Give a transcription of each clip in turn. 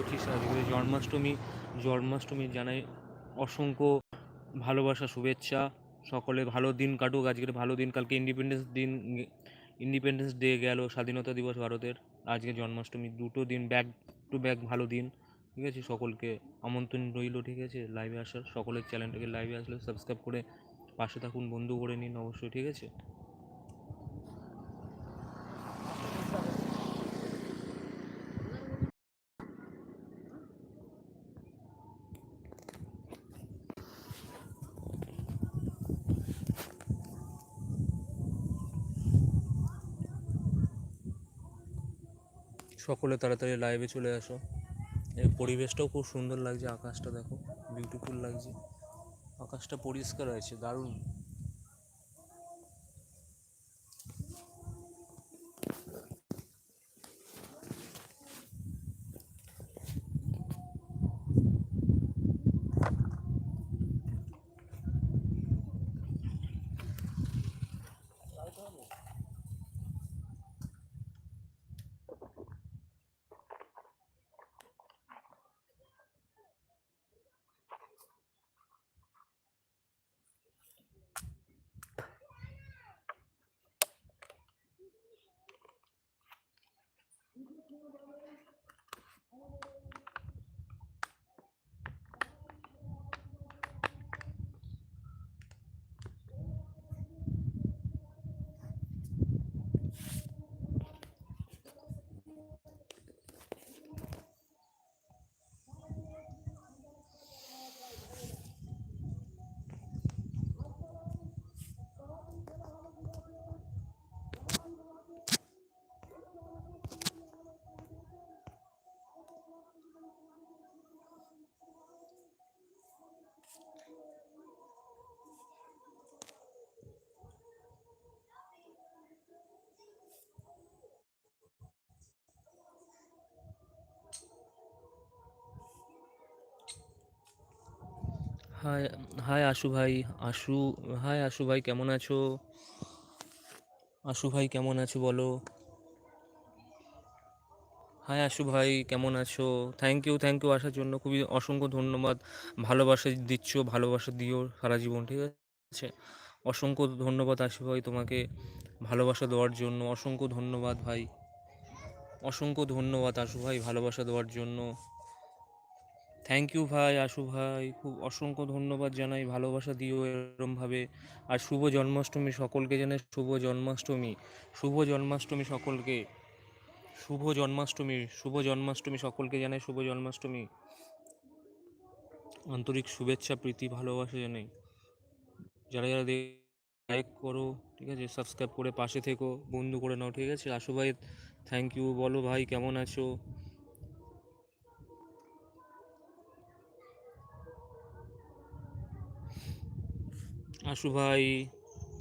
পঁচিশ আজকে জন্মাষ্টমী জন্মাষ্টমী জানাই অসংখ্য ভালোবাসা, শুভেচ্ছা। সকলে ভালো দিন কাটুক। আজকের ভালো দিন, কালকে ইন্ডিপেন্ডেন্স দিন ইন্ডিপেন্ডেন্স ডে গেল, স্বাধীনতা দিবস ভারতের। আজকে জন্মাষ্টমী, দুটো দিন ব্যাক টু ব্যাক ভালো দিন, ঠিক আছে? সকলকে আমন্ত্রণ রইল, ঠিক আছে? লাইভে আসার, সকলের চ্যানেলটাকে লাইভে আসলে সাবস্ক্রাইব করে পাশে থাকুন, বন্ধু করে নিন অবশ্যই, ঠিক আছে? সকলে তাড়াতাড়ি লাইভে চলে আসো। এই পরিবেশটাও খুব সুন্দর লাগছে, আকাশটা দেখো বিউটিফুল লাগছে। আকাশটা পরিষ্কার আছে দারুণ। হাই হাই আশু ভাই, আশু, হাই আশু ভাই, কেমন আছো? আশু ভাই, কেমন আছো বলো? হাই আশু ভাই, কেমন আছো? থ্যাংক ইউ থ্যাংক ইউ আসার জন্য খুবই অসংখ্য ধন্যবাদ। ভালোবাসা দিচ্ছ, ভালোবাসা দিও সারা জীবন, ঠিক আছে? অসংখ্য ধন্যবাদ আশু ভাই তোমাকে ভালোবাসা দেওয়ার জন্য, অসংখ্য ধন্যবাদ ভাই। অসংখ্য ধন্যবাদ আশু ভাই ভালোবাসা দেওয়ার জন্য। থ্যাংক ইউ ভাই, আশু ভাই। খুব অসংখ্য ধন্যবাদ জানাই, ভালোবাসা দিও এরমভাবে। আর শুভ জন্মাষ্টমী সকলকে জানাই, শুভ জন্মাষ্টমী শুভ জন্মাষ্টমী সকলকে, শুভ জন্মাষ্টমী শুভ জন্মাষ্টমী সকলকে জানাই, শুভ জন্মাষ্টমী। আন্তরিক শুভেচ্ছা, প্রীতি, ভালোবাসা জানাই। যারা যারা লাইক করো, ঠিক আছে সাবস্ক্রাইব করে পাশে থেকো, বন্ধু করে নাও, ঠিক আছে? আশু ভাই থ্যাংক ইউ বলো ভাই, কেমন আছো? আশু ভাই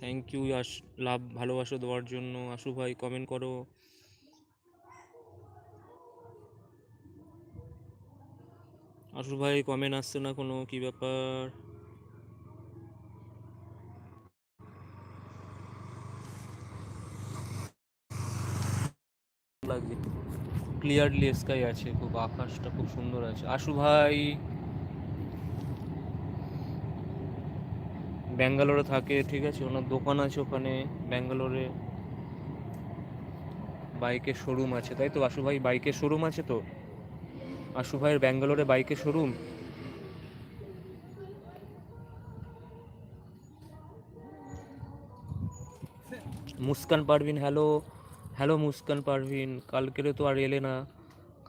থ্যাংক ইউ আশ, লাভ, ভালোবাসা দেওয়ার জন্য। আশু ভাই কমেন্ট করো। আশু ভাই কমেন্ট আসছে না কোনো? কি ব্যাপার? লাগছে ক্লিয়ারলি স্কাই আছে, খুব আকাশটা খুব সুন্দর আছে। আশু ভাই ব্যাঙ্গালোরে থাকে, ঠিক আছে? ওনার দোকান আছে ওখানে, ব্যাঙ্গালোরে। বাইকের শোরুম আছে, তাই তো? আশু ভাই, বাইকের শোরুম আছে তো? আশু ভাইয়ের ব্যাঙ্গালোরে বাইকের showroom Muskan Parveen hello hello Muskan Parveen, কালকেরে তো আর এলে না।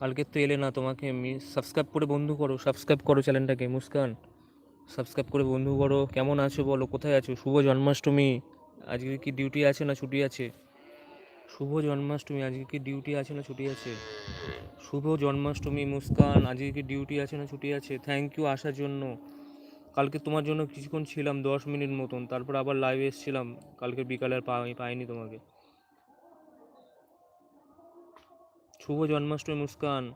কালকের তো এলে না তোমাকে সাবস্ক্রাইব করে বন্ধু করো সাবস্ক্রাইব করো চ্যানেলটাকে মুস্কান। সাবস্ক্রাইব করে বন্ধু করো। কেমন আছো বলো? কোথায় আছো? শুভ জন্মাষ্টমী। আজকে কি ডিউটি আছে না ছুটি আছে? শুভ জন্মাষ্টমী। আজকে কি ডিউটি আছে না ছুটি আছে? শুভ জন্মাষ্টমী মুস্কান। আজকে কি ডিউটি আছে না ছুটি আছে? থ্যাংক ইউ আসার জন্য। কালকে তোমার জন্য কিছুক্ষণ ছিলাম, দশ মিনিট মতন। তারপর আবার লাইভে এসেছিলাম। কালকে বিকালে আর পাই পাইনি তোমাকে। শুভ জন্মাষ্টমী মুস্কান।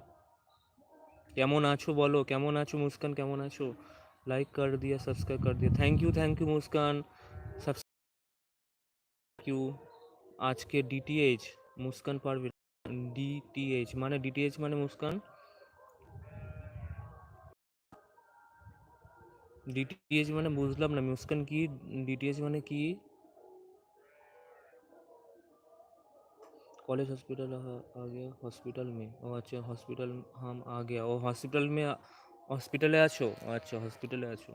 কেমন আছো বলো? কেমন আছো মুস্কান? কেমন আছো? लाइक कर दिया सब्सक्राइब कर दिया। Thank you thank you Muskan. Subscribe you आज के डीटीएच मुस्कान पर डीटीएच माने डीटीएच माने मुस्कान? डीटीएच माने ডিটিএইচ ना मुस्कान की डीटीएच माने की? कॉलेज हॉस्पिटल आ गया हॉस्पिटल में। ओ अच्छा हॉस्पिटल हम आ गया। ओ हॉस्पिटल में आ, হসপিটালে আছো? আচ্ছা হসপিটালে আছো।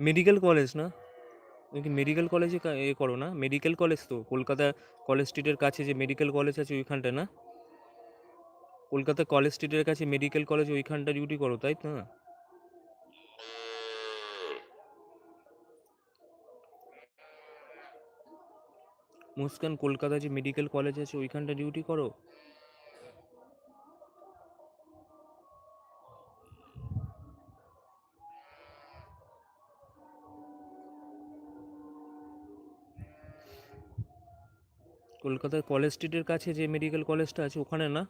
মেডিকেল কলেজ না? তুমি কি মেডিকেল কলেজে এ করো না? মেডিকেল কলেজ তো, কলকাতা কলেজ স্ট্রিটের কাছে যে মেডিকেল কলেজ আছে ওইখানটা না? কলকাতা কলেজ স্ট্রিটের কাছে মেডিকেল কলেজ ওইখানটা ডিউটি করো, তাই তো না? মুস্কান, কলকাতা যে মেডিকেল কলেজ আছে ওইখানটা ডিউটি করো? কলকাতার কলেজ স্ট্রিটের কাছে যে মেডিকেল কলেজটা আছে, ওখানে না?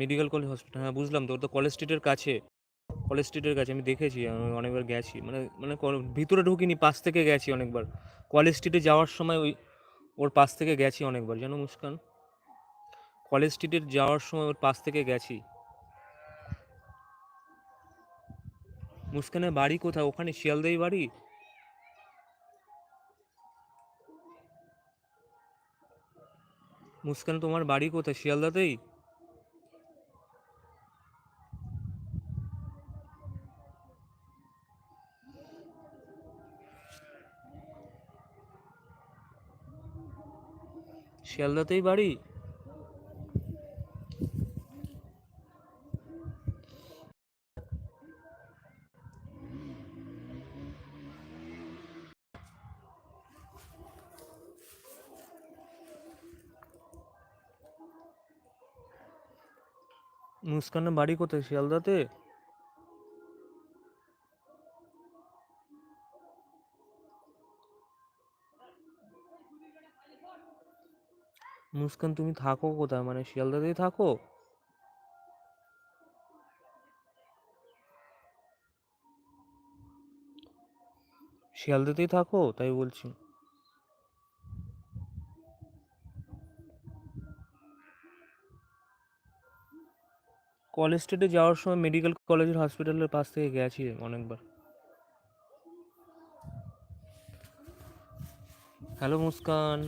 মেডিকেল কলেজ হসপিটাল হ্যাঁ বুঝলাম তো। ওর তো কলেজ স্ট্রিটের কাছে। কলেজ স্ট্রিটের কাছে, আমি দেখেছি, আমি অনেকবার গেছি। মানে মানে ভিতরে ঢুকিনি, পাশ থেকে গেছি অনেকবার। কলেজ স্ট্রিটে যাওয়ার সময় ওই, ওর পাশ থেকে গেছি অনেকবার। জানো মুস্কান? কলেজ স্ট্রিটের যাওয়ার সময় ওর পাশ থেকে গেছি। মুস্কানের বাড়ি কোথায়? ওখানে শিয়ালদাই বাড়ি? মুস্কান তোমার বাড়ি কোথায়? শিয়ালদাতেই? শিয়ালদাতেই বাড়ি? মুস্কানের বাড়ি কোথায়? শিয়ালদাতে? মুস্কান, তুমি থাকো কোথায়? মানে শিয়ালদাতেই থাকো? শিয়ালদাতেই থাকো? তাই বলছি। কলেজ স্ট্রিটে যাওয়ার সময় মেডিকেল কলেজের হসপিটালের পাশ থেকে গেছি অনেকবার। হ্যালো মুস্কান।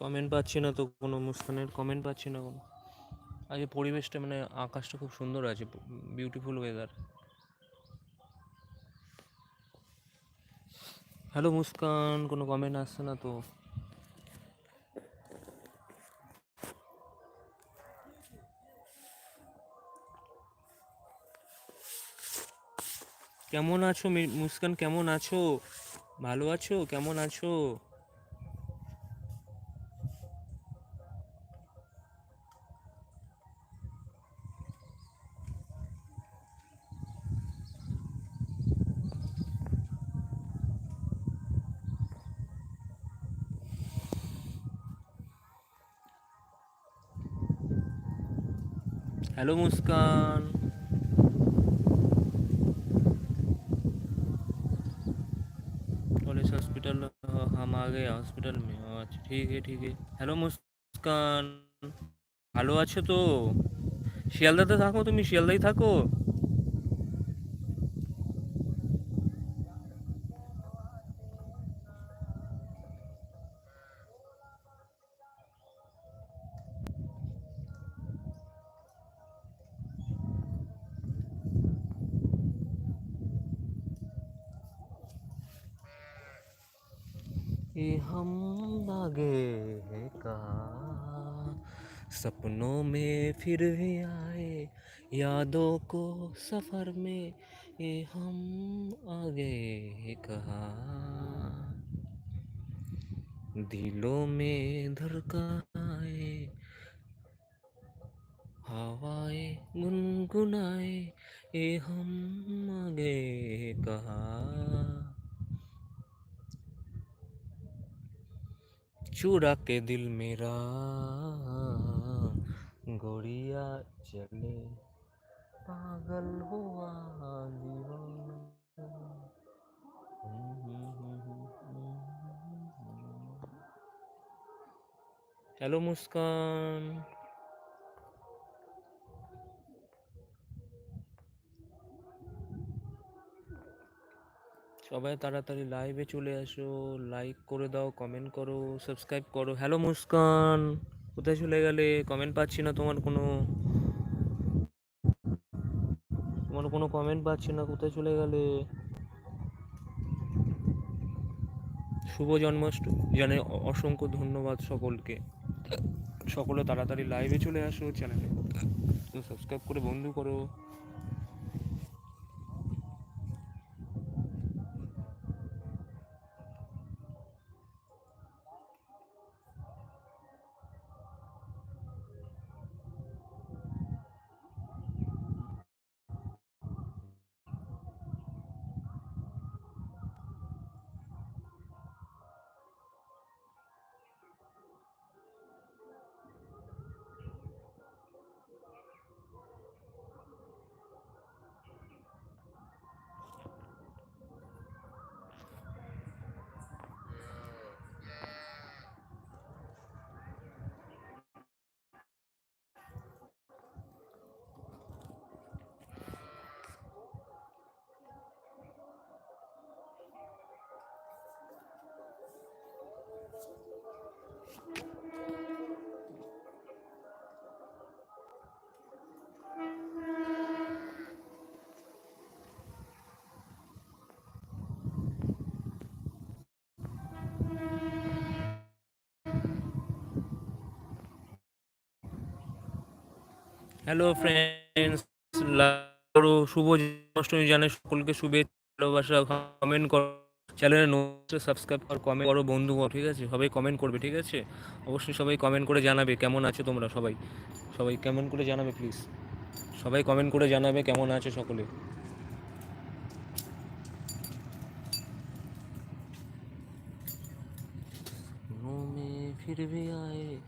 কমেন্ট পাচ্ছি না তো কোনো মুস্কানের কমেন্ট পাচ্ছি না কোনো। আজকে পরিবেশটা মানে আকাশটা খুব সুন্দর আছে বিউটিফুল ওয়েদার হ্যালো মুস্কান, কোনো কমেন্ট আসছে না তো? কেমন আছো মুস্কান, কেমন আছো? ভালো আছো? কেমন আছো? हेलो मुस्कान कॉलेज हॉस्पिटल हम आ गए हॉस्पिटल में ও আচ্ছা ঠিক আছে ঠিক আছে হ্যালো মুস্কান ভালো আছো তো শিয়ালদাতে থাকো তুমি শিয়ালদাই থাকো सपनों में फिर भी आए, यादों को सफ़र में ये हम आगे कहा। दिलों में धड़काए, हवाए गुनगुनाए ये हम आगे कहा। चूड़ा के दिल मेरा गोरिया चले। पागल हुआ हेलो हम्म, हम्म, हम्म, मुस्कान। সবাই তাড়াতাড়ি লাইভে চলে আসো। লাইক করে দাও কমেন্ট করো সাবস্ক্রাইব করো। হ্যালো মুস্কান, কোথায় চলে গেলে? কমেন্ট পাচ্ছি না তোমার কোনো। তোমার কোনো কমেন্ট পাচ্ছি না, কোথায় চলে গেলে? শুভ জন্মাষ্টমী, জানে, অসংখ্য ধন্যবাদ সকলকে। সকলে তাড়াতাড়ি লাইভে চলে আসো চ্যানেলে সাবস্ক্রাইব করে বন্ধু করো। হ্যালো ফ্রেন্ডস করো শুভ জন্মাষ্টমী জানে সকলকে শুভেচ্ছা ভালোবাসা কমেন্ট করো চ্যানেলে নতুন সাবস্ক্রাইব করো কমেন্ট করো বন্ধু করো ঠিক আছে সবাই কমেন্ট করবে ঠিক আছে অবশ্যই সবাই কমেন্ট করে জানাবে কেমন আছো তোমরা সবাই সবাই কেমন করে জানাবে প্লিজ সবাই কমেন্ট করে জানাবে কেমন আছো সকলে सपनों में फिर भी आए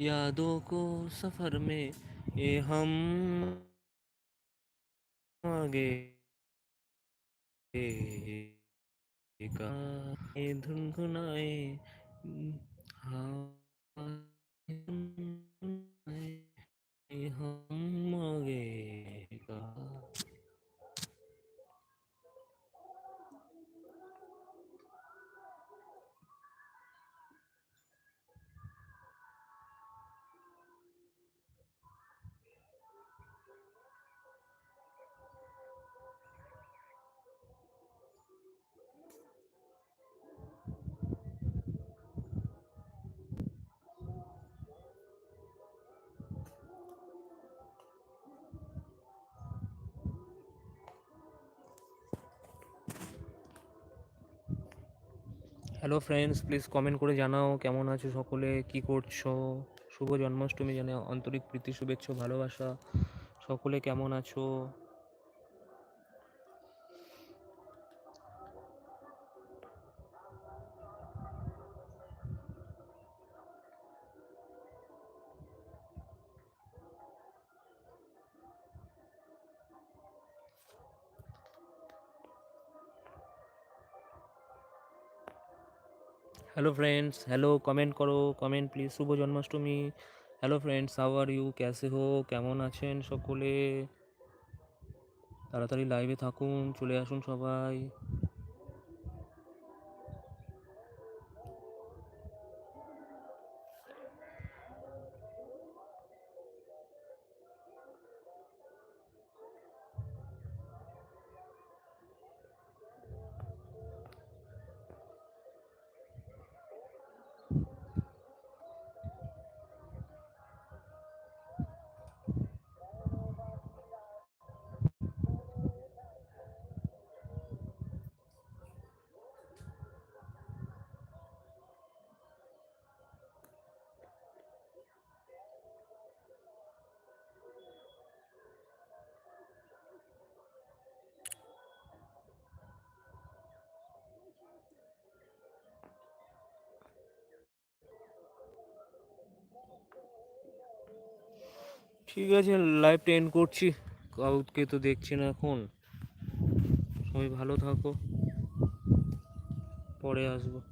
यादों को सफर में ये हम आगे ये धुनधुनाए हाँ हम आगे का হ্যালো ফ্রেন্ডস প্লিজ কমেন্ট করে জানাও, কেমন আছো সকলে, কি করছ? শুভ জন্মাষ্টমী জানে, আন্তরিক প্রীতি, শুভেচ্ছা, ভালোবাসা, সকলে কেমন আছো? হ্যালো ফ্রেন্ডস হ্যালো কমেন্ট করো comment please Shubho Janmashtami. Hello friends how are you ক্যাসে হো কেমন আছেন সকলে? তাড়াতাড়ি লাইভে থাকুন, চলে আসুন সবাই। ঠিক আছে লাইভটা এন্ড করছি। কাউকে তো দেখছি না এখন। সবাই ভালো থাকো। পরে আসব।